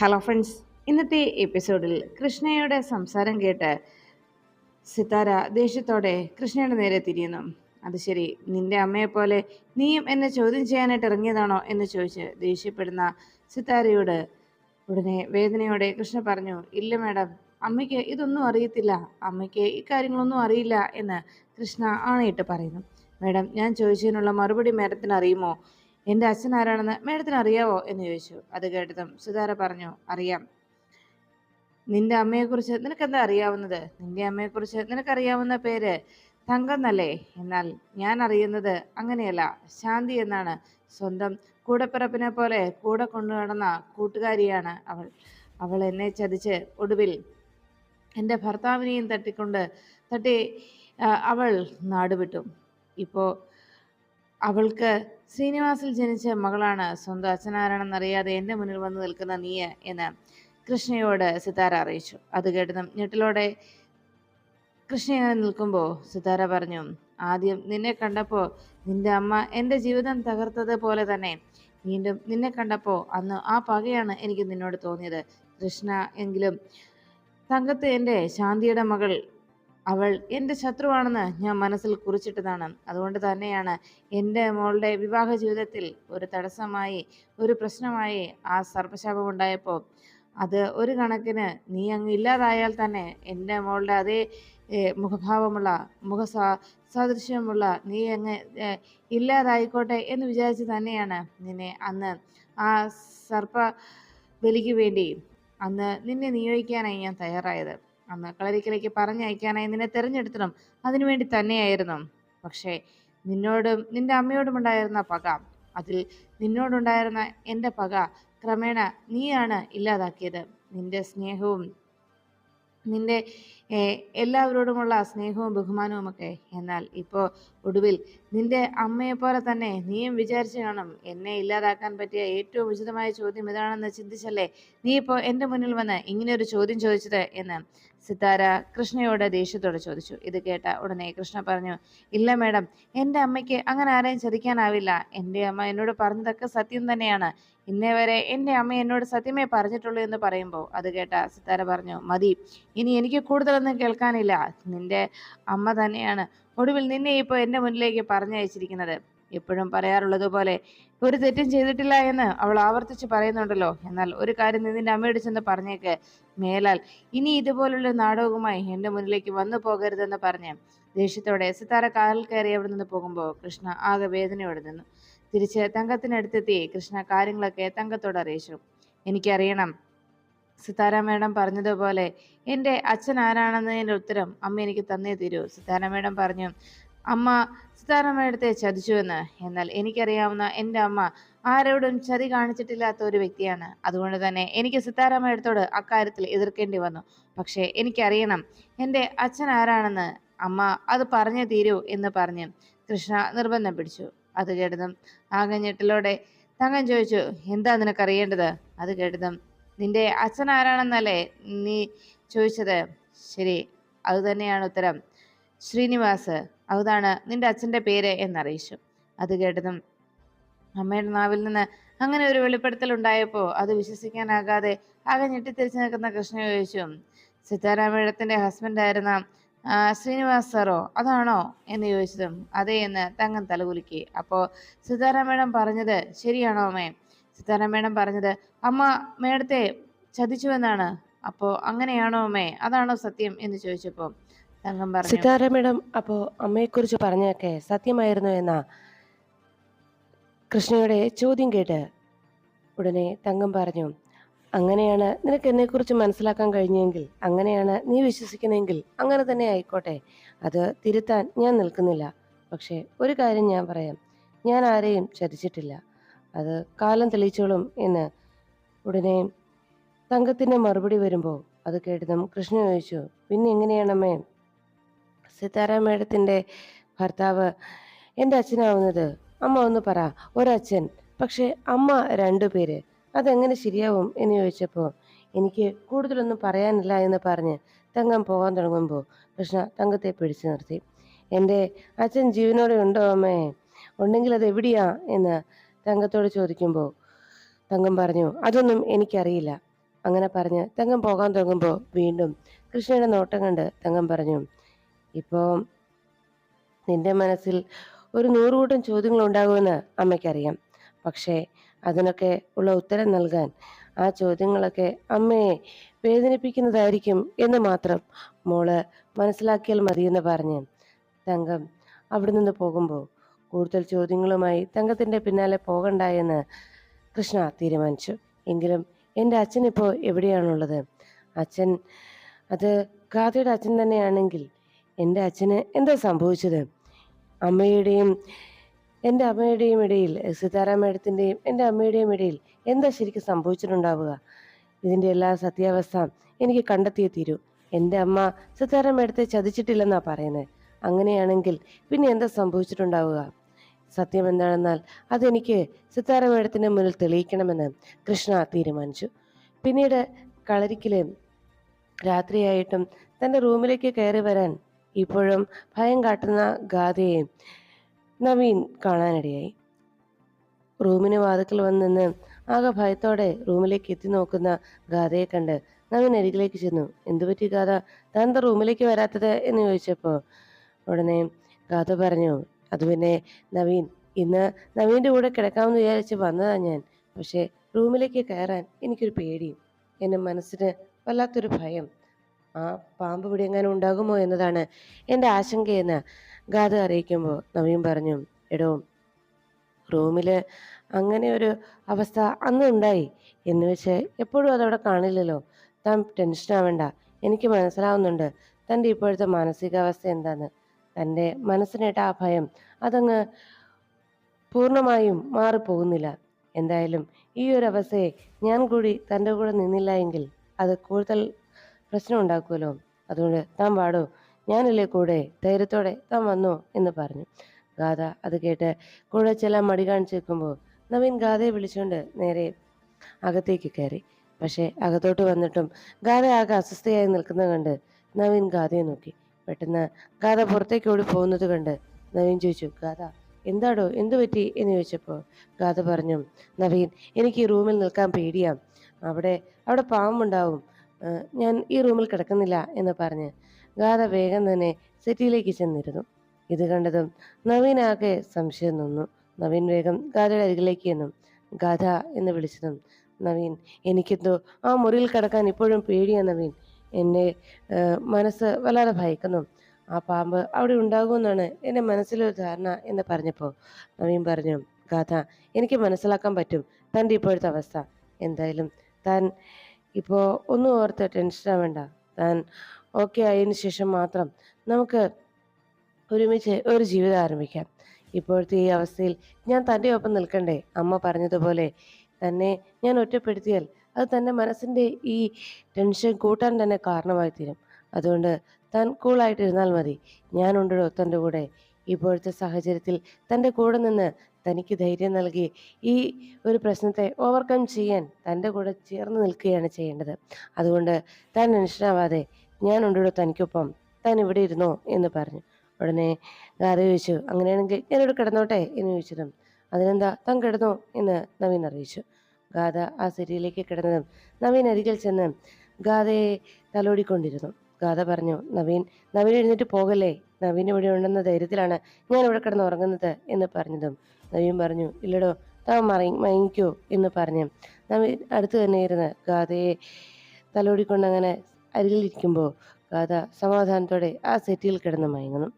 Hello friends ഇന്നത്തെ എപ്പിസോഡിൽ കൃഷ്ണയുടെ സംസാരം കേട്ട് സിതാര ദേഷ്യത്തോടെ കൃഷ്ണയുടെ നേരെ തിരിയുന്നു. അത് ശരി നിന്റെ അമ്മയെപ്പോലെ നീയും എന്നെ ചോദ്യം ചെയ്യാനായിട്ട് ഇറങ്ങിയതാണോ എന്ന് ചോദിച്ച് ദേഷ്യപ്പെടുന്ന സിതാരയോട് ഉടനെ വേദനയോടെ കൃഷ്ണ പറഞ്ഞു ഇല്ല മാഡം അമ്മയ്ക്ക് ഇതൊന്നും അറിയത്തില്ല. അമ്മയ്ക്ക് ഇക്കാര്യങ്ങളൊന്നും അറിയില്ല എന്ന് കൃഷ്ണ ആണയിട്ട് പറയുന്നു. മാഡം ഞാൻ ചോദിച്ചതിനുള്ള മറുപടി മാഡത്തിന് അറിയുമോ? എന്റെ അച്ഛൻ ആരാണെന്ന് മേഡത്തിന് അറിയാവോ? എന്ന് ചോദിച്ചു. അത് കേട്ടതും സുധാര പറഞ്ഞു അറിയാം. നിന്റെ അമ്മയെക്കുറിച്ച് നിനക്കെന്താ അറിയാവുന്നത്? നിന്റെ അമ്മയെക്കുറിച്ച് നിനക്കറിയാവുന്ന പേര് തങ്കം എന്നല്ലേ എന്നാൽ ഞാൻ അറിയുന്നത് അങ്ങനെയല്ല. ശാന്തി എന്നാണ്. സ്വന്തം കൂടപ്പിറപ്പിനെ പോലെ കൂടെ കൊണ്ടു നടന്ന കൂട്ടുകാരിയാണ് അവൾ. അവൾ എന്നെ ചതിച്ച് ഒടുവിൽ എന്റെ ഭർത്താവിനെയും തട്ടിക്കൊണ്ട് തട്ടി അവൾ നാടുവിട്ടു. ഇപ്പോൾ അവൾക്ക് ശ്രീനിവാസിൽ ജനിച്ച മകളാണ് സ്വന്തം അച്ഛനാരാണെന്നറിയാതെ എന്റെ മുന്നിൽ വന്ന് നിൽക്കുന്ന നീ എന്ന് കൃഷ്ണയോട് സിതാര അറിയിച്ചു. അത് കേട്ടതും ഞെട്ടിലോടെ കൃഷ്ണ ഇങ്ങനെ നിൽക്കുമ്പോൾ സിതാര പറഞ്ഞു ആദ്യം നിന്നെ കണ്ടപ്പോൾ നിന്റെ അമ്മ എന്റെ ജീവിതം തകർത്തത് പോലെ തന്നെ. വീണ്ടും നിന്നെ കണ്ടപ്പോൾ അന്ന് ആ പകയാണ് എനിക്ക് നിന്നോട് തോന്നിയത്. കൃഷ്ണ എങ്കിലും തങ്കത്ത് എന്റെ ശാന്തിയുടെ മകൾ അവൾ എന്റെ ശത്രുവാണെന്ന് ഞാൻ മനസ്സിൽ കുറിച്ചിട്ടതാണ്. അതുകൊണ്ട് തന്നെയാണ് എന്റെ മോളുടെ വിവാഹ ജീവിതത്തിൽ ഒരു തടസ്സമായി ഒരു പ്രശ്നമായി ആ സർപ്പശാപം ഉണ്ടായപ്പോൾ. അത് ഒരു കണക്കിന് നീ അങ്ങ് ഇല്ലാതായാൽ തന്നെ എന്റെ മോളുടെ അതേ മുഖഭാവമുള്ള മുഖ സാദൃശ്യമുള്ള നീ അങ്ങ് ഇല്ലാതായിക്കോട്ടെ എന്ന് വിചാരിച്ച് തന്നെയാണ് നിന്നെ അന്ന് ആ സർപ്പ ബലിക്ക് വേണ്ടി അന്ന് നിന്നെ നിയോഗിക്കാനായി ഞാൻ തയ്യാറായത്. അന്ന് കളരിക്കലേക്ക് പറഞ്ഞയക്കാനായി നിന്നെ തിരഞ്ഞെടുത്തതും അതിനുവേണ്ടി തന്നെയായിരുന്നു. പക്ഷേ നിന്നോടും നിന്റെ അമ്മയോടുമുണ്ടായിരുന്ന പക അതിൽ നിന്നോടുണ്ടായിരുന്ന എന്റെ പക ക്രമേണ നീയാണ് ഇല്ലാതാക്കിയത്. നിന്റെ സ്നേഹവും നിന്റെ എല്ലാവരോടുമുള്ള സ്നേഹവും ബഹുമാനവും ഒക്കെ എന്നാൽ ഇപ്പോൾ ഒടുവിൽ നിന്റെ അമ്മയെ പോലെ തന്നെ നീയും വിചാരിച്ചു കാണും എന്നെ ഇല്ലാതാക്കാൻ പറ്റിയ ഏറ്റവും ഉചിതമായ ചോദ്യം ഇതാണെന്ന് ചിന്തിച്ചല്ലേ നീ ഇപ്പോൾ എന്റെ മുന്നിൽ വന്ന് ഇങ്ങനെ ഒരു ചോദ്യം ചോദിച്ചത് എന്ന്. സിത്താര കൃഷ്ണയോട് ദേഷ്യത്തോടെ ചോദിച്ചു. ഇത് കേട്ട ഉടനെ കൃഷ്ണ പറഞ്ഞു ഇല്ല മേഡം എന്റെ അമ്മയ്ക്ക് അങ്ങനെ ആരെയും ചതിക്കാനാവില്ല. എന്റെ അമ്മ എന്നോട് പറഞ്ഞതൊക്കെ സത്യം തന്നെയാണ്. ഇന്നേ വരെ എന്റെ അമ്മ എന്നോട് സത്യമേ പറഞ്ഞിട്ടുള്ളൂ എന്ന് പറയുമ്പോൾ അത് കേട്ട സിത്താര പറഞ്ഞു മതി ഇനി എനിക്ക് കൂടുതലൊന്നും കേൾക്കാനില്ല. നിന്റെ അമ്മ തന്നെയാണ് ഒടുവിൽ നിന്നെ ഇപ്പോൾ എന്റെ മുന്നിലേക്ക് പറഞ്ഞയച്ചിരിക്കുന്നത്. എപ്പോഴും പറയാറുള്ളത് പോലെ ഒരു തെറ്റും ചെയ്തിട്ടില്ല എന്ന് അവൾ ആവർത്തിച്ച് പറയുന്നുണ്ടല്ലോ. എന്നാൽ ഒരു കാര്യം നീ നിന്റെ അമ്മയോട് ചെന്ന് പറഞ്ഞേക്ക്. മേലാൽ ഇനി ഇതുപോലുള്ള നാടകവുമായി എന്റെ മുന്നിലേക്ക് വന്നു പോകരുതെന്ന് പറഞ്ഞ് ദേഷ്യത്തോടെ സിത്താര കാലിൽ കയറി അവിടെ നിന്ന് പോകുമ്പോൾ കൃഷ്ണ ആകെ വേദനയോടെ നിന്നു. തിരിച്ച് തങ്കത്തിനടുത്തെത്തി കൃഷ്ണ കാര്യങ്ങളൊക്കെ തങ്കത്തോട് അറിയിച്ചു. എനിക്കറിയണം സിതാര മേഡം പറഞ്ഞതുപോലെ എന്റെ അച്ഛൻ ആരാണെന്നതിന്റെ ഉത്തരം അമ്മ എനിക്ക് തന്നേ തീരൂ. സിതാര മേഡം പറഞ്ഞു അമ്മ സിതാര മേഡത്തെ ചതിച്ചുവെന്ന് എന്നാൽ എനിക്കറിയാവുന്ന എന്റെ അമ്മ ആരോടും ചതി കാണിച്ചിട്ടില്ലാത്ത ഒരു വ്യക്തിയാണ്. അതുകൊണ്ട് തന്നെ എനിക്ക് സിതാര മേഡത്തോട് അക്കാര്യത്തിൽ എതിർക്കേണ്ടി വന്നു. പക്ഷേ എനിക്കറിയണം എന്റെ അച്ഛൻ ആരാണെന്ന്. അമ്മ അത് പറഞ്ഞു തീരൂ എന്ന് പറഞ്ഞ്. കൃഷ്ണ നിർബന്ധം പിടിച്ചു. അത് കേട്ടതും ആകഞ്ഞെട്ടിലൂടെ ഞെട്ടലോടെ തങ്ങൻ ചോദിച്ചു എന്താ നിനക്കറിയേണ്ടത്? അത് കേട്ടതും നിന്റെ അച്ഛൻ ആരാണെന്നല്ലേ നീ ചോദിച്ചത്? ശരി അതുതന്നെയാണ് ഉത്തരം. ശ്രീനിവാസ് അതാണ് നിന്റെ അച്ഛന്റെ പേര് എന്നറിയിച്ചു. അത് കേട്ടതും അമ്മയുടെ നാവിൽ നിന്ന് അങ്ങനെ ഒരു വെളിപ്പെടുത്തൽ ഉണ്ടായപ്പോൾ അത് വിശ്വസിക്കാനാകാതെ ആകെ ഞെട്ടിത്തിരിച്ചു നിൽക്കുന്ന കൃഷ്ണ ചോദിച്ചു സീതാരാമേഴത്തിന്റെ ഹസ്ബൻഡായിരുന്ന ശ്രീനിവാസ് സാറോ? അതാണോ? എന്ന് ചോദിച്ചതും അതേ എന്ന് തങ്ങൻ തലകുലുക്കി. അപ്പോൾ സിതാരാ മേഡം പറഞ്ഞത് ശരിയാണോ അമ്മേ? സിതാരാ മേഡം പറഞ്ഞത് അമ്മ മേഡത്തെ ചതിച്ചുവെന്നാണ്. അപ്പോൾ അങ്ങനെയാണോ അമ്മേ? അതാണോ സത്യം? എന്ന് ചോദിച്ചപ്പോൾ തങ്കം പറഞ്ഞു. സിതാര മേഡം അപ്പോൾ അമ്മയെക്കുറിച്ച് പറഞ്ഞൊക്കെ സത്യമായിരുന്നു എന്ന കൃഷ്ണയുടെ ചോദ്യം കേട്ട് ഉടനെ തങ്കം പറഞ്ഞു. അങ്ങനെയാണ് നിനക്ക് എന്നെക്കുറിച്ച് മനസ്സിലാക്കാൻ കഴിഞ്ഞെങ്കിൽ അങ്ങനെയാണ് നീ വിശ്വസിക്കുന്നെങ്കിൽ അങ്ങനെ തന്നെ ആയിക്കോട്ടെ. അത് തിരുത്താൻ ഞാൻ നിൽക്കുന്നില്ല. പക്ഷേ ഒരു കാര്യം ഞാൻ പറയാം. ഞാൻ ആരെയും ചതിച്ചിട്ടില്ല. അത് കാലം തെളിയിച്ചോളും എന്ന് ഉടനെ തങ്കത്തിന്റെ മറുപടി വരുമ്പോൾ അത് കേട്ടതും കൃഷ്ണ ചോദിച്ചു പിന്നെ എങ്ങനെയാണമ്മേ? സിതാര മേഡത്തിന്റെ ഭർത്താവ് എന്റെ അച്ഛനാവുന്നത് അമ്മ ഒന്ന് പറ ഒരച്ഛൻ. പക്ഷെ അമ്മ രണ്ടു പേര്. അതെങ്ങനെ ശരിയാവും എന്ന് ചോദിച്ചപ്പോൾ എനിക്ക് കൂടുതലൊന്നും പറയാനില്ല എന്ന് പറഞ്ഞ് തങ്കം പോകാൻ തുടങ്ങുമ്പോൾ കൃഷ്ണ തങ്കത്തെ പിടിച്ചു നിർത്തി. എന്റെ അച്ഛൻ ജീവനോടെ ഉണ്ടോ അമ്മേ? ഉണ്ടെങ്കിൽ അത് എവിടെയാ? എന്ന് തങ്കത്തോട് ചോദിക്കുമ്പോൾ തങ്കം പറഞ്ഞു അതൊന്നും എനിക്കറിയില്ല. അങ്ങനെ പറഞ്ഞ് തങ്കം പോകാൻ തുടങ്ങുമ്പോൾ വീണ്ടും കൃഷ്ണയുടെ നോട്ടം കണ്ട് തങ്കം പറഞ്ഞു ഇപ്പോൾ നിന്റെ മനസ്സിൽ ഒരു നൂറുകൂട്ടം ചോദ്യങ്ങൾ ഉണ്ടാകുമെന്ന് അമ്മയ്ക്കറിയാം. പക്ഷേ അതിനൊക്കെ ഉള്ള ഉത്തരം നൽകാൻ ആ ചോദ്യങ്ങളൊക്കെ അമ്മയെ വേദനിപ്പിക്കുന്നതായിരിക്കും എന്ന് മാത്രം മോൾ മനസ്സിലാക്കിയാൽ മതിയെന്ന് പറഞ്ഞ് തങ്കം അവിടെ നിന്ന് പോകുമ്പോൾ കൂടുതൽ ചോദ്യങ്ങളുമായി തങ്കത്തിന്റെ പിന്നാലെ പോകണ്ട എന്ന് കൃഷ്ണ തീരുമാനിച്ചു. എങ്കിലും എന്റെ അച്ഛൻ ഇപ്പോൾ എവിടെയാണുള്ളത്? അച്ഛൻ അത് കാതയുടെ അച്ഛൻ തന്നെയാണെങ്കിൽ എന്റെ അച്ഛന് എന്താ സംഭവിച്ചത്. അമ്മയുടെയും എന്റെ അമ്മയുടെയും ഇടയിൽ സീതാറാം മേഡത്തിന്റെയും എന്റെ അമ്മയുടെയും ഇടയിൽ എന്താ ശരിക്കും സംഭവിച്ചിട്ടുണ്ടാവുക? ഇതിന്റെ എല്ലാ സത്യാവസ്ഥ എനിക്ക് കണ്ടെത്തിയേ തീരൂ. എന്റെ അമ്മ സീതാറാം മേഡത്തെ ചതിച്ചിട്ടില്ലെന്നാ പറയുന്നത്. അങ്ങനെയാണെങ്കിൽ പിന്നെ എന്താ സംഭവിച്ചിട്ടുണ്ടാവുക? സത്യം എന്താണെന്നാൽ അതെനിക്ക് സീതാറാം മേഡത്തിന്റെ മുന്നിൽ തെളിയിക്കണമെന്ന് കൃഷ്ണ തീരുമാനിച്ചു. പിന്നീട് കളരിക്കിൽ രാത്രിയായിട്ടും തന്റെ റൂമിലേക്ക് കയറി വരാൻ ഇപ്പോഴും ഭയം കാട്ടുന്ന ഗാഥയെ നവീൻ കാണാനിടയായി. റൂമിന് വാതിക്കൽ വന്ന് നിന്ന് ആകെ ഭയത്തോടെ റൂമിലേക്ക് എത്തി നോക്കുന്ന ഗാഥയെ കണ്ട് നവീൻ അരികിലേക്ക് ചെന്നു. എന്തു പറ്റി ഗാഥ? താൻ റൂമിലേക്ക് വരാത്തത്? എന്ന് ചോദിച്ചപ്പോൾ ഉടനെ ഗാഥ പറഞ്ഞു അത് പിന്നെ നവീൻ ഇന്ന് നവീന്റെ കൂടെ കിടക്കാമെന്ന് വിചാരിച്ച് വന്നതാണ് ഞാൻ. പക്ഷേ റൂമിലേക്ക് കയറാൻ എനിക്കൊരു പേടി എന്റെ മനസ്സിന് വല്ലാത്തൊരു ഭയം. ആ പാമ്പ് പിടിയെങ്ങാനും ഉണ്ടാകുമോ എന്നതാണ് എന്റെ ആശങ്കയെന്ന് ഗാഥ അറിയിക്കുമ്പോൾ നവീൻ പറഞ്ഞു എടോ റൂമിൽ അങ്ങനെ ഒരു അവസ്ഥ അന്ന് ഉണ്ടായി. എന്ന് വെച്ച് എപ്പോഴും അതവിടെ കാണില്ലല്ലോ. താൻ ടെൻഷൻ ആവണ്ട. എനിക്ക് മനസ്സിലാവുന്നുണ്ട് തന്റെ ഇപ്പോഴത്തെ മാനസികാവസ്ഥ എന്താന്ന്. തന്റെ മനസ്സിനേട്ട ആ ഭയം അതങ്ങ് പൂർണമായും മാറിപ്പോകുന്നില്ല. എന്തായാലും ഈ ഒരു അവസ്ഥയെ ഞാൻ കൂടി തന്റെ കൂടെ നിന്നില്ല എങ്കിൽ അത് കൂടുതൽ പ്രശ്നം ഉണ്ടാക്കുമല്ലോ. അതുകൊണ്ട് താൻ പാടോ. ഞാനല്ലേ കൂടെ? ധൈര്യത്തോടെ താൻ വന്നോ എന്ന് പറഞ്ഞു. ഗാഥ അത് കേട്ട് കൂടെ ചില മടി കാണിച്ചു നിൽക്കുമ്പോൾ നവീൻ ഗാഥയെ വിളിച്ചുകൊണ്ട് നേരെ അകത്തേക്ക് കയറി. പക്ഷേ അകത്തോട്ട് വന്നിട്ടും ഗാഥ ആകെ അസ്വസ്ഥയായി നിൽക്കുന്നത് കണ്ട് നവീൻ ഗാഥയെ നോക്കി. പെട്ടെന്ന് ഗാഥ പുറത്തേക്ക് ഓടി പോകുന്നത് കണ്ട് നവീൻ ചോദിച്ചു ഗാഥ എന്താടോ? എന്തു പറ്റി? എന്ന് ചോദിച്ചപ്പോൾ ഗാഥ പറഞ്ഞു നവീൻ എനിക്ക് ഈ റൂമിൽ നിൽക്കാൻ പേടിയാ. അവിടെ അവിടെ പാമ്പുണ്ടാവും. ഞാൻ ഈ റൂമിൽ കിടക്കുന്നില്ല എന്ന് പറഞ്ഞ് ഗാഥ വേഗം തന്നെ സെറ്റിയിലേക്ക് ചെന്നിരുന്നു. ഇത് കണ്ടതും നവീനാകെ സംശയം നിന്നു. നവീൻ വേഗം ഗാഥയുടെ അരികിലേക്ക് എന്നും ഗാഥ എന്ന് വിളിച്ചതും നവീൻ എനിക്കെന്തോ ആ മുറിയിൽ കിടക്കാൻ ഇപ്പോഴും പേടിയാ നവീൻ. എന്നെ മനസ്സ് വല്ലാതെ ഭയക്കുന്നു. ആ പാമ്പ് അവിടെ ഉണ്ടാകുമെന്നാണ് എന്റെ മനസ്സിലൊരു ധാരണ എന്ന് പറഞ്ഞപ്പോൾ നവീൻ പറഞ്ഞു ഗാഥ എനിക്ക് മനസ്സിലാക്കാൻ പറ്റും. തന്റെ ഇപ്പോഴത്തെ അവസ്ഥ. എന്തായാലും താൻ ഇപ്പോൾ ഒന്നും ഓർത്ത് ടെൻഷൻ ആവേണ്ട. താൻ ഓക്കെ ആയതിനു ശേഷം മാത്രം നമുക്ക് ഒരുമിച്ച് ഒരു ജീവിതം ആരംഭിക്കാം. ഇപ്പോഴത്തെ ഈ അവസ്ഥയിൽ ഞാൻ തന്റെ ഒപ്പം നിൽക്കണ്ടേ? അമ്മ പറഞ്ഞതുപോലെ തന്നെ ഞാൻ ഒറ്റപ്പെടുത്തിയാൽ അത് തന്റെ മനസ്സിന്റെ ഈ ടെൻഷൻ കൂട്ടാൻ തന്നെ കാരണമായി തീരും അതുകൊണ്ട് താൻ കൂളായിട്ടിരുന്നാൽ മതി. ഞാനുണ്ടോ തന്റെ കൂടെ. ഇപ്പോഴത്തെ സാഹചര്യത്തിൽ തന്റെ കൂടെ നിന്ന് തനിക്ക് ധൈര്യം നൽകി ഈ ഒരു പ്രശ്നത്തെ ഓവർകം ചെയ്യാൻ തന്റെ കൂടെ ചേർന്ന് നിൽക്കുകയാണ് ചെയ്യേണ്ടത്. അതുകൊണ്ട് താൻ ടെൻഷനാവാതെ ഞാനുണ്ടോ തനിക്കൊപ്പം താൻ ഇവിടെ ഇരുന്നോ എന്ന് പറഞ്ഞു. ഉടനെ ഗാരി ചോദിച്ചു അങ്ങനെയാണെങ്കിൽ ഞാനിവിടെ കിടന്നോട്ടെ? എന്ന് ചോദിച്ചതും അതിനെന്താ? താൻ കിടന്നോ? എന്ന് നവീൻ അറിയിച്ചു. ഗാഥ ആ സിരിയിലേക്ക് കിടന്നതും നവീൻ അരികിൽ ചെന്ന് ഗാഥയെ തലോടിക്കൊണ്ടിരുന്നു. ഗാഥ പറഞ്ഞു നവീൻ നവീൻ എഴുന്നേറ്റ് പോകല്ലേ? നവീൻ ഇവിടെ ഉണ്ടെന്ന ധൈര്യത്തിലാണ് ഞാൻ ഇവിടെ കിടന്ന് ഉറങ്ങുന്നത് എന്ന് പറഞ്ഞതും. നവീൻ പറഞ്ഞു ഇല്ലടോ താൻ മറി മയങ്ങിക്കോ എന്ന് പറഞ്ഞു. നവീൻ അടുത്ത് തന്നെ ഇരുന്ന് ഗാഥയെ തലോടിക്കൊണ്ടങ്ങനെ അരികിലിരിക്കുമ്പോൾ ഗാഥ സമാധാനത്തോടെ ആ സെറ്റിയിൽ കിടന്ന് മയങ്ങുന്നു.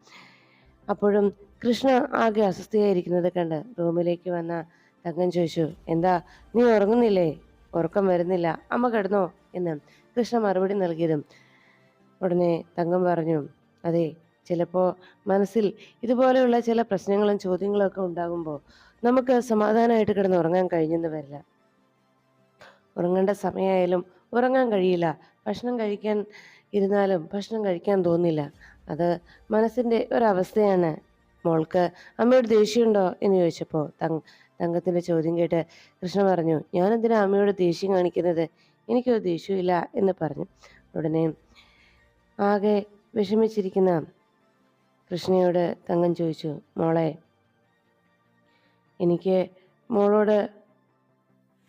അപ്പോഴും കൃഷ്ണ ആകെ അസ്വസ്ഥയായിരിക്കുന്നത് കണ്ട് റൂമിലേക്ക് വന്ന തങ്കൻ ചോദിച്ചു എന്താ നീ ഉറങ്ങുന്നില്ലേ? ഉറക്കം വരുന്നില്ല. അമ്മ കിടന്നോ? എന്ന് കൃഷ്ണ മറുപടി നൽകിയതും ഉടനെ തങ്കം പറഞ്ഞു അതെ ചിലപ്പോൾ മനസ്സിൽ ഇതുപോലെയുള്ള ചില പ്രശ്നങ്ങളും ചോദ്യങ്ങളും ഒക്കെ ഉണ്ടാകുമ്പോൾ നമുക്ക് സമാധാനമായിട്ട് കിടന്ന് ഉറങ്ങാൻ കഴിഞ്ഞെന്ന് വരില്ല. ഉറങ്ങേണ്ട സമയമായാലും ഉറങ്ങാൻ കഴിയില്ല. ഭക്ഷണം കഴിക്കാൻ ഇരുന്നാലും ഭക്ഷണം കഴിക്കാൻ തോന്നില്ല. അത് മനസ്സിന്റെ ഒരവസ്ഥയാണ്. മോൾക്ക് അമ്മയോട് ദേഷ്യമുണ്ടോ? എന്ന് ചോദിച്ചപ്പോൾ തങ് തങ്കത്തിന്റെ ചോദ്യം കേട്ട് കൃഷ്ണ പറഞ്ഞു ഞാൻ എന്തിനാ അമ്മയോട് ദേഷ്യം കാണിക്കുന്നത്? എനിക്കൊരു ദേഷ്യമില്ല എന്ന് പറഞ്ഞു. ഉടനെ ആകെ വിഷമിച്ചിരിക്കുന്ന കൃഷ്ണയോട് തങ്കം ചോദിച്ചു മോളെ എനിക്ക് മോളോട്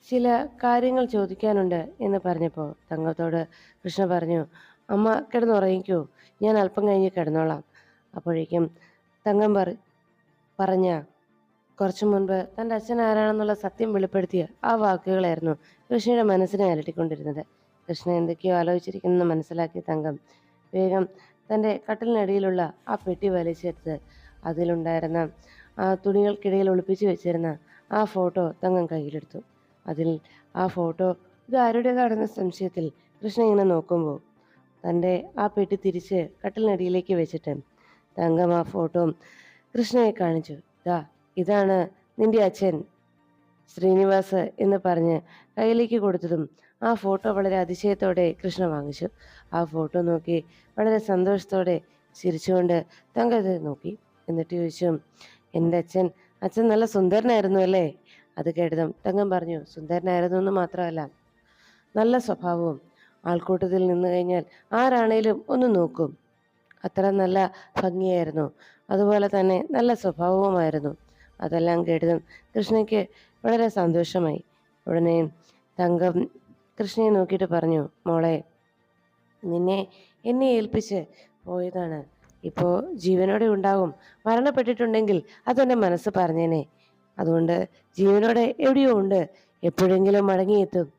ചില കാര്യങ്ങൾ ചോദിക്കാനുണ്ട് എന്ന് പറഞ്ഞപ്പോൾ തങ്കത്തോട് കൃഷ്ണ പറഞ്ഞു അമ്മ കിടന്നുറങ്ങിക്കോ ഞാൻ അല്പം കഴിഞ്ഞ് കിടന്നോളാം. അപ്പോഴേക്കും തങ്കം പറ പറഞ്ഞ കുറച്ചു മുൻപ് തന്റെ അച്ഛൻ ആരാണെന്നുള്ള സത്യം വെളിപ്പെടുത്തിയ ആ വാക്കുകളായിരുന്നു കൃഷ്ണയുടെ മനസ്സിനെ അലട്ടിക്കൊണ്ടിരുന്നത്. കൃഷ്ണ എന്തൊക്കെയോ ആലോചിച്ചിരിക്കുന്നു മനസ്സിലാക്കിയ തങ്കം വേഗം തന്റെ കട്ടിലിനടിയിലുള്ള ആ പെട്ടി വലിച്ചെടുത്ത് അതിലുണ്ടായിരുന്ന ആ തുണികൾക്കിടയിൽ ഒളിപ്പിച്ചു വെച്ചിരുന്ന ആ ഫോട്ടോ തങ്കം കയ്യിലെടുത്തു. അതിൽ ആ ഫോട്ടോ ഇത് ആരുടേതാണെന്ന സംശയത്തിൽ കൃഷ്ണ ഇങ്ങനെ നോക്കുമ്പോൾ തന്റെ ആ പെട്ടി തിരിച്ച് കട്ടിലിനടിയിലേക്ക് വെച്ചിട്ട് തങ്കം ആ ഫോട്ടോ കൃഷ്ണയെ കാണിച്ചു. ദാ ഇതാണ് നിന്റെ അച്ഛൻ ശ്രീനിവാസ് എന്ന് പറഞ്ഞ് കയ്യിലേക്ക് കൊടുത്തതും ആ ഫോട്ടോ വളരെ അതിശയത്തോടെ കൃഷ്ണ വാങ്ങിച്ചു. ആ ഫോട്ടോ നോക്കി വളരെ സന്തോഷത്തോടെ ചിരിച്ചുകൊണ്ട് തങ്കത് നോക്കി. എന്നിട്ട് ചോദിച്ചു എന്റെ അച്ഛൻ അച്ഛൻ നല്ല സുന്ദരനായിരുന്നു അല്ലേ? അത് കേട്ടതും തങ്കം പറഞ്ഞു സുന്ദരനായിരുന്നു എന്ന് മാത്രമല്ല നല്ല സ്വഭാവവും. ആൾക്കൂട്ടത്തിൽ നിന്ന് കഴിഞ്ഞാൽ ആരാണേലും ഒന്ന് നോക്കും. അത്ര നല്ല ഭംഗിയായിരുന്നു. അതുപോലെ തന്നെ നല്ല സ്വഭാവവുമായിരുന്നു. അതെല്ലാം കേട്ടതും കൃഷ്ണയ്ക്ക് വളരെ സന്തോഷമായി. ഉടനെ തങ്കം കൃഷ്ണയെ നോക്കിയിട്ട് പറഞ്ഞു മോളെ നിന്നെ എന്നെ ഏൽപ്പിച്ച് പോയതാണ്. ഇപ്പോൾ ജീവനോടെ ഉണ്ടാകും മരണപ്പെട്ടിട്ടുണ്ടെങ്കിൽ അതെന്റെ മനസ്സ് പറഞ്ഞേനെ. അതുകൊണ്ട് ജീവനോടെ എവിടെയോ ഉണ്ട്. എപ്പോഴെങ്കിലും മടങ്ങിയെത്തും.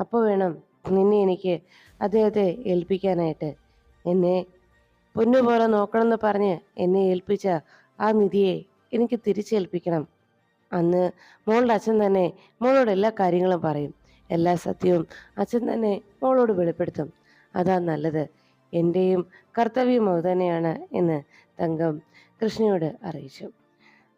അപ്പോൾ വേണം നിന്നെ എനിക്ക് അദ്ദേഹത്തെ ഏൽപ്പിക്കാനായിട്ട്. എന്നെ പൊന്നുപോലെ നോക്കണമെന്ന് പറഞ്ഞ് എന്നെ ഏൽപ്പിച്ച ആ നിധിയെ എനിക്ക് തിരിച്ചേൽപ്പിക്കണം. അന്ന് മോളുടെ അച്ഛൻ തന്നെ മോളോട് എല്ലാ കാര്യങ്ങളും പറയും. എല്ലാ സത്യവും അച്ഛൻ തന്നെ മോളോട് വെളിപ്പെടുത്തും. അതാ നല്ലത്. എന്റെയും കർത്തവ്യം തന്നെയാണ് എന്ന് തങ്കം കൃഷ്ണയോട് അറിയിച്ചു.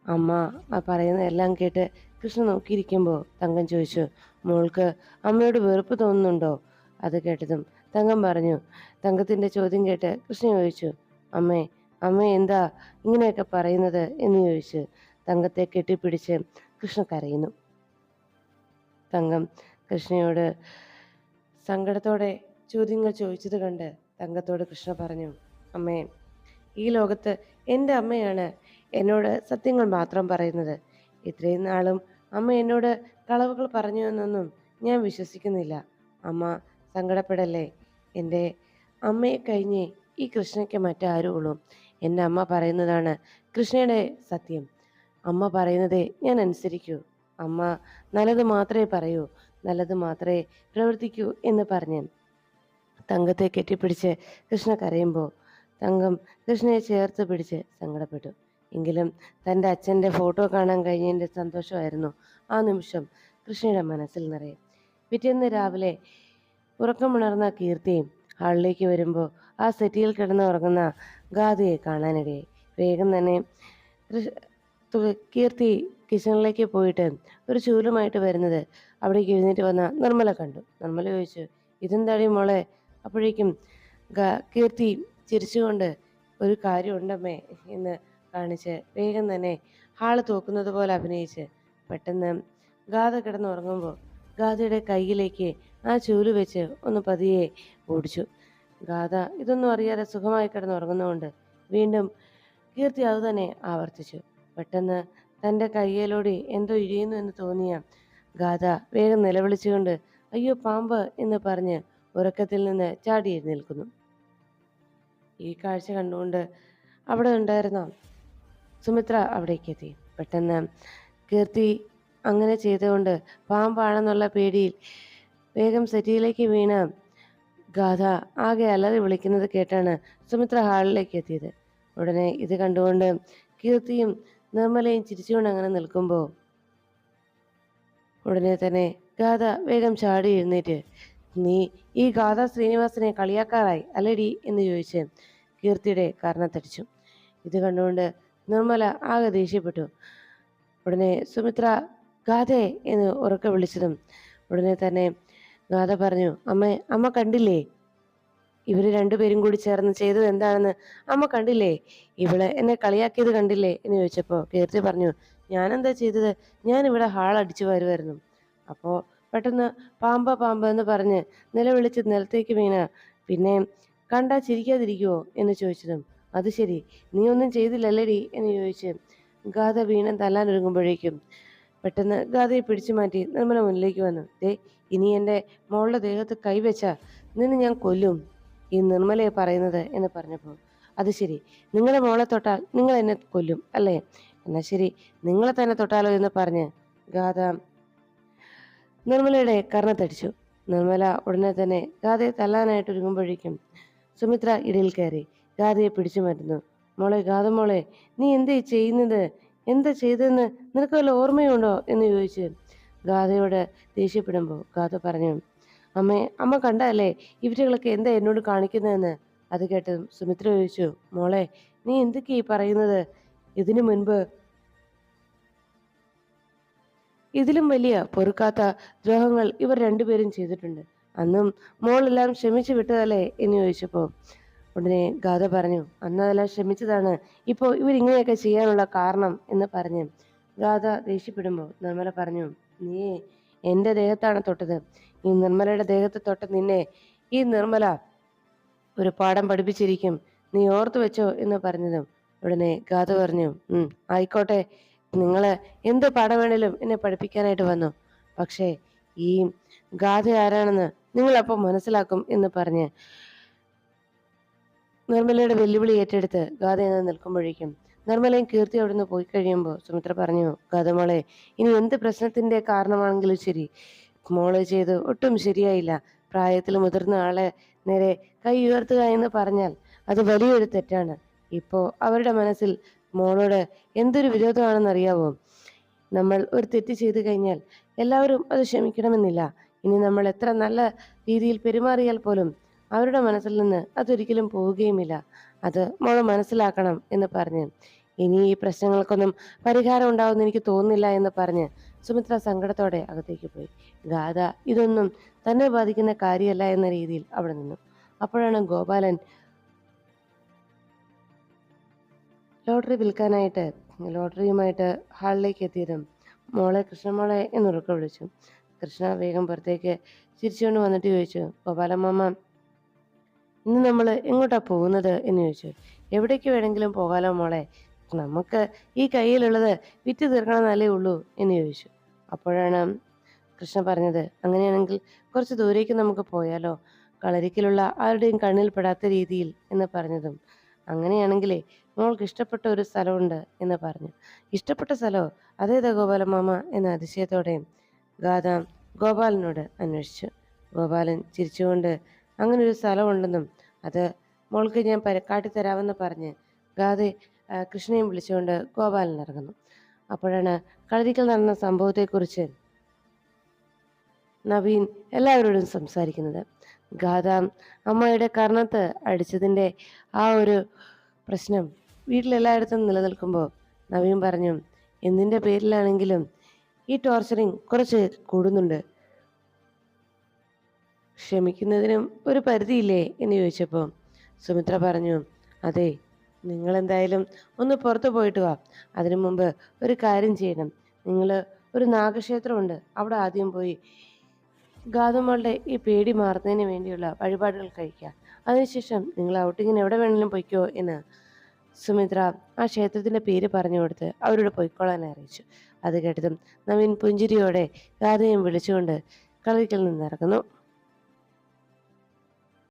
അമ്മ ആ പറയുന്നതെല്ലാം കേട്ട് കൃഷ്ണ നോക്കിയിരിക്കുമ്പോൾ തങ്കം ചോദിച്ചു മോൾക്ക് അമ്മയോട് വെറുപ്പ് തോന്നുന്നുണ്ടോ? അത് കേട്ടതും തങ്കം പറഞ്ഞു. തങ്കത്തിന്റെ ചോദ്യം കേട്ട് കൃഷ്ണ ചോദിച്ചു അമ്മേ അമ്മ എന്താ ഇങ്ങനെയൊക്കെ പറയുന്നത്? എന്ന് ചോദിച്ച് തങ്കത്തെ കെട്ടിപ്പിടിച്ച് കൃഷ്ണ കരയുന്നു. തങ്കം കൃഷ്ണയോട് സങ്കടത്തോടെ ചോദ്യങ്ങൾ ചോദിച്ചത് കണ്ട് തങ്കത്തോട് കൃഷ്ണ പറഞ്ഞു അമ്മേ ഈ ലോകത്ത് എന്റെ അമ്മയാണ് എന്നോട് സത്യങ്ങൾ മാത്രം പറയുന്നത്. ഇത്രയും നാളും അമ്മ എന്നോട് കളവുകൾ പറഞ്ഞു എന്നൊന്നും ഞാൻ വിശ്വസിക്കുന്നില്ല. അമ്മ സങ്കടപ്പെടല്ലേ? എന്റെ അമ്മയെ കഴിഞ്ഞ് ഈ കൃഷ്ണയ്ക്ക് മറ്റാരും ഉള്ളൂ എന്റെ അമ്മ പറയുന്നതാണ് കൃഷ്ണയുടെ സത്യം. അമ്മ പറയുന്നതേ ഞാൻ അനുസരിക്കൂ. അമ്മ നല്ലത് മാത്രമേ പറയൂ. നല്ലത് മാത്രമേ പ്രവർത്തിക്കൂ എന്ന് പറഞ്ഞു തങ്കത്തെ കെട്ടിപ്പിടിച്ച് കൃഷ്ണ കരയുമ്പോൾ തങ്കം കൃഷ്ണയെ ചേർത്ത് പിടിച്ച് സങ്കടപ്പെട്ടു. എങ്കിലും തന്റെ അച്ഛന്റെ ഫോട്ടോ കാണാൻ കഴിഞ്ഞതിന്റെ സന്തോഷമായിരുന്നു ആ നിമിഷം കൃഷ്ണയുടെ മനസ്സിൽ നിറയെ. പിറ്റേന്ന് രാവിലെ ഉറക്കമുണർന്ന കീർത്തിയും ഹാളിലേക്ക് വരുമ്പോൾ ആ സെറ്റിയിൽ കിടന്ന് ഉറങ്ങുന്ന ഗാദിയെ കാണാനിടയായി. വേഗം തന്നെ കീർത്തി കിച്ചണിലേക്ക് പോയിട്ട് ഒരു ചൂലുമായിട്ട് വരുന്നത് അവിടേക്ക് എഴുന്നേറ്റ് വന്ന നിർമ്മല കണ്ടു. നിർമ്മല ചോദിച്ചു ഇതെന്താടി മോളെ? അപ്പോഴേക്കും കീർത്തി ചിരിച്ചുകൊണ്ട് ഒരു കാര്യം കാര്യമുണ്ടമ്മേ എന്ന് കാണിച്ച് വേഗം തന്നെ ഹാൾ തോക്കുന്നത് പോലെ അഭിനയിച്ച് പെട്ടെന്ന് ഗാഥ കിടന്നുറങ്ങുമ്പോൾ ഗാഥയുടെ കയ്യിലേക്ക് ആ ചൂൽ വെച്ച് ഒന്ന് പതിയെ ഓടിച്ചു. ഗാഥ ഇതൊന്നും അറിയാതെ സുഖമായി കിടന്നുറങ്ങുന്നതുകൊണ്ട് വീണ്ടും കീർത്തി അതുതന്നെ ആവർത്തിച്ചു. പെട്ടെന്ന് തന്റെ കയ്യിലൂടെ എന്തോ ഇഴയുന്നു എന്ന് തോന്നിയ ഗാഥ വേഗം നിലവിളിച്ചുകൊണ്ട് അയ്യോ പാമ്പ് എന്ന് പറഞ്ഞ് ഉറക്കത്തിൽ നിന്ന് ചാടി എഴുന്നേൽക്കുന്നു. ഈ കാഴ്ച കണ്ടുകൊണ്ട് അവിടെ ഉണ്ടായിരുന്ന സുമിത്ര അവിടേക്ക് എത്തി. പെട്ടെന്ന് കീർത്തി അങ്ങനെ ചെയ്തുകൊണ്ട് പാമ്പാണെന്നുള്ള പേടിയിൽ വേഗം സെറ്റിയിലേക്ക് വീണ ഗാഥ ആകെ അലറി വിളിക്കുന്നത് കേട്ടാണ് സുമിത്ര ഹാളിലേക്ക് എത്തിയത്. ഉടനെ ഇത് കണ്ടുകൊണ്ട് കീർത്തിയും നിർമ്മലയും ചിരിച്ചുകൊണ്ട് അങ്ങനെ നിൽക്കുമ്പോൾ ഉടനെ തന്നെ ഗാഥ വേഗം ചാടി എഴുന്നേറ്റ് നീ ഈ ഗാഥ ശ്രീനിവാസനെ കളിയാക്കാറായി അല്ലടി? എന്ന് ചോദിച്ച് കീർത്തിയുടെ കാരണത്തടിച്ചു ഇത് കണ്ടുകൊണ്ട് നിർമ്മല ആകെ ദേഷ്യപ്പെട്ടു. ഉടനെ സുമിത്ര ഗാഥേ എന്ന് ഉറക്കെ വിളിച്ചതും ഉടനെ തന്നെ ഗാഥ പറഞ്ഞു അമ്മ അമ്മ കണ്ടില്ലേ? ഇവർ രണ്ടുപേരും കൂടി ചേർന്ന് ചെയ്തത് എന്താണെന്ന് അമ്മ കണ്ടില്ലേ? ഇവൾ എന്നെ കളിയാക്കിയത് കണ്ടില്ലേ? എന്ന് ചോദിച്ചപ്പോൾ കീർത്തി പറഞ്ഞു ഞാനെന്താ ചെയ്തത്? ഞാൻ ഇവിടെ ഹാൾ അടിച്ചു വരുമായിരുന്നു അപ്പോൾ പെട്ടെന്ന് പാമ്പ പാമ്പ എന്ന് പറഞ്ഞ് നിലവിളിച്ച് നിലത്തേക്ക് വീണ. പിന്നെ കണ്ടാ ചിരിക്കാതിരിക്കുവോ? എന്ന് ചോദിച്ചതും അത് ശരി നീ ഒന്നും ചെയ്തില്ലല്ലേടി? എന്ന് ചോദിച്ച് ഗാഥ വീണ തല്ലാനൊരുങ്ങുമ്പോഴേക്കും പെട്ടെന്ന് ഗാഥയെ പിടിച്ചു മാറ്റി നിർമ്മല മുന്നിലേക്ക് വന്നു. ദേ ഇനി എന്റെ മോളുടെ ദേഹത്ത് കൈവച്ച നിന്നെ ഞാൻ കൊല്ലും. ഈ നിർമ്മലയെ പറയുന്നത് എന്ന് പറഞ്ഞപ്പോൾ അത് ശരി നിങ്ങളെ മോളെ തൊട്ടാൽ നിങ്ങൾ എന്നെ കൊല്ലും അല്ലേ? എന്നാൽ ശരി നിങ്ങളെ തന്നെ തൊട്ടാലോ എന്ന് പറഞ്ഞ് ഗാഥ നിർമ്മലയുടെ കർണത്തടിച്ചു. നിർമ്മല ഉടനെ തന്നെ ഗാഥയെ തല്ലാനായിട്ട് ഒരുങ്ങുമ്പോഴേക്കും സുമിത്ര ഇടയിൽ കയറി ഗാഥയെ പിടിച്ചു മാറ്റുന്നു. മോളെ ഗാഥ മോളെ നീ എന്തേ ചെയ്യുന്നത്? എന്താ ചെയ്തതെന്ന് നിനക്ക് വല്ല ഓർമ്മയുണ്ടോ? എന്ന് ചോദിച്ച് ഗാഥയോട് ദേഷ്യപ്പെടുമ്പോൾ ഗാഥ പറഞ്ഞു അമ്മേ അമ്മ കണ്ടല്ലേ ഇവരുകളൊക്കെ എന്താ എന്നോട് കാണിക്കുന്നതെന്ന്? അത് കേട്ടതും സുമിത്ര ചോദിച്ചു മോളെ നീ എന്തൊക്കെയാ ഈ പറയുന്നത്? ഇതിനു മുൻപ് ഇതിലും വലിയ പൊറുക്കാത്ത ദ്രോഹങ്ങൾ ഇവർ രണ്ടുപേരും ചെയ്തിട്ടുണ്ട്. അന്നും മോളെല്ലാം ക്ഷമിച്ചു വിട്ടതല്ലേ? എന്ന് ചോദിച്ചപ്പോൾ ഉടനെ ഗാഥ പറഞ്ഞു അന്ന് അതെല്ലാം ക്ഷമിച്ചതാണ്. ഇപ്പോൾ ഇവരിങ്ങനെയൊക്കെ ചെയ്യാനുള്ള കാരണം എന്ന് പറഞ്ഞ് ഗാഥ ദേഷ്യപ്പെടുമ്പോൾ നിർമ്മല പറഞ്ഞു നീ എന്റെ ദേഹത്താണ് തൊട്ടത്. ഈ നിർമ്മലയുടെ ദേഹത്ത് തൊട്ട നിന്നെ ഈ നിർമ്മല ഒരു പാഠം പഠിപ്പിച്ചിരിക്കും. നീ ഓർത്തു വെച്ചോ എന്ന് പറഞ്ഞതും ഉടനെ ഗാഥ പറഞ്ഞു ഉം ആയിക്കോട്ടെ. നിങ്ങൾ എന്ത് പാഠം വേണേലും എന്നെ പഠിപ്പിക്കാനായിട്ട് വന്നു. പക്ഷേ ഈ ഗാഥ ആരാണെന്ന് നിങ്ങൾ നിങ്ങളപ്പോൾ മനസ്സിലാക്കും എന്ന് പറഞ്ഞ് നിർമ്മലയുടെ വെല്ലുവിളി ഏറ്റെടുത്ത് ഗാഥ എന്ന് നിൽക്കുമ്പോഴേക്കും നിർമ്മലയും കീർത്തി അവിടുന്ന് പോയി കഴിയുമ്പോൾ സുമിത്ര പറഞ്ഞു കഥമോളെ ഇനി എന്ത് പ്രശ്നത്തിന്റെ കാരണമാണെങ്കിലും ശരി. മോൾ ചെയ്ത് ഒട്ടും ശരിയായില്ല. പ്രായത്തിൽ മുതിർന്ന ആളെ നേരെ കൈ ഉയർത്തുക എന്ന് പറഞ്ഞാൽ അത് വലിയൊരു തെറ്റാണ്. ഇപ്പോ അവരുടെ മനസ്സിൽ മോളോട് എന്തൊരു വിരോധമാണെന്ന് അറിയാവോ നമ്മൾ ഒരു തെറ്റ് ചെയ്തു കഴിഞ്ഞാൽ എല്ലാവരും അത് ക്ഷമിക്കണമെന്നില്ല. ഇനി നമ്മൾ എത്ര നല്ല രീതിയിൽ പെരുമാറിയാൽ പോലും അവരുടെ മനസ്സിൽ നിന്ന് അതൊരിക്കലും പോവുകയുമില്ല. അത് മോൾ മനസ്സിലാക്കണം എന്ന് പറഞ്ഞ് ഇനി ഈ പ്രശ്നങ്ങൾക്കൊന്നും പരിഹാരം ഉണ്ടാവുമെന്ന് എനിക്ക് തോന്നുന്നില്ല എന്ന് പറഞ്ഞ് സുമിത്ര സങ്കടത്തോടെ അകത്തേക്ക് പോയി. ഗാഥ ഇതൊന്നും തന്നെ ബാധിക്കുന്ന കാര്യമല്ല എന്ന രീതിയിൽ അവിടെ നിന്നു. അപ്പോഴാണ് ഗോപാലൻ ലോട്ടറി വിൽക്കാനായിട്ട് ലോട്ടറിയുമായിട്ട് ഹാളിലേക്ക് എത്തിയതും മോളെ കൃഷ്ണമോളെ എന്നുറക്കെ വിളിച്ചു. കൃഷ്ണ വേഗം പുറത്തേക്ക് ചിരിച്ചുകൊണ്ട് വന്നിട്ട് ചോദിച്ചു ഗോപാലമ്മ ഇന്ന് നമ്മൾ എങ്ങോട്ടാണ് പോകുന്നത്? എന്ന് ചോദിച്ചു. എവിടേക്ക് വേണമെങ്കിലും പോകാലോ മോളെ? നമുക്ക് ഈ കയ്യിലുള്ളത് വിറ്റ് തീർക്കണമെന്നല്ലേ ഉള്ളൂ എന്ന് ചോദിച്ചു. അപ്പോഴാണ് കൃഷ്ണ പറഞ്ഞത് അങ്ങനെയാണെങ്കിൽ കുറച്ച് ദൂരേക്ക് നമുക്ക് പോയാലോ? കളരിക്കലുള്ള ആരുടെയും കണ്ണിൽ പെടാത്ത രീതിയിൽ എന്ന് പറഞ്ഞതും. അങ്ങനെയാണെങ്കിലേ മോൾക്ക് ഇഷ്ടപ്പെട്ട ഒരു സ്ഥലമുണ്ട് എന്ന് പറഞ്ഞു. ഇഷ്ടപ്പെട്ട സ്ഥലമോ അതേതാ ഗോപാലമാമ എന്ന അതിശയത്തോടെ ഗാഥ ഗോപാലനോട് അന്വേഷിച്ചു. ഗോപാലൻ ചിരിച്ചുകൊണ്ട് അങ്ങനെ ഒരു സ്ഥലമുണ്ടെന്നും അത് മോൾക്ക് ഞാൻ കാട്ടിത്തരാമെന്ന് പറഞ്ഞ് ഗാഥ കൃഷ്ണയും വിളിച്ചുകൊണ്ട് ഗോപാലൻ ഇറങ്ങുന്നു. അപ്പോഴാണ് കളരിക്കൽ നടന്ന സംഭവത്തെക്കുറിച്ച് നവീൻ എല്ലാവരോടും സംസാരിക്കുന്നത്. ഗാഥ അമ്മയുടെ കർണത്ത് അടിച്ചതിന്റെ ആ ഒരു പ്രശ്നം വീട്ടിലെല്ലായിടത്തും നിലനിൽക്കുമ്പോൾ നവീൻ പറഞ്ഞു എന്തിന്റെ പേരിലാണെങ്കിലും ഈ ടോർച്ചറിങ് കുറച്ച് കൂടുന്നുണ്ട്. ക്ഷമിക്കുന്നതിനും ഒരു പരിധിയില്ലേ? എന്ന് ചോദിച്ചപ്പോൾ സുമിത്ര പറഞ്ഞു അതെ നിങ്ങൾ എന്തായാലും ഒന്ന് പുറത്തു പോയിട്ട് വാ. അതിനു മുമ്പ് ഒരു കാര്യം ചെയ്യണം. നിങ്ങൾ ഒരു നാഗക്ഷേത്രമുണ്ട്. അവിടെ ആദ്യം പോയി ഗാതമ്മളുടെ ഈ പേടി മാറുന്നതിന് വേണ്ടിയുള്ള വഴിപാടുകൾ കഴിക്കുക. അതിനുശേഷം നിങ്ങൾ ഔട്ടിങ്ങിന് എവിടെ വേണമെങ്കിലും പൊയ്ക്കോ എന്ന് സുമിത്ര ആ ക്ഷേത്രത്തിന്റെ പേര് പറഞ്ഞു കൊടുത്ത് അവരോട് പൊയ്ക്കോളാൻ അറിയിച്ചു. അത് കേട്ടതും നവീൻ പുഞ്ചിരിയോടെ ഗാതയും വിളിച്ചുകൊണ്ട് കളിക്കൽ നിന്നിറങ്ങുന്നു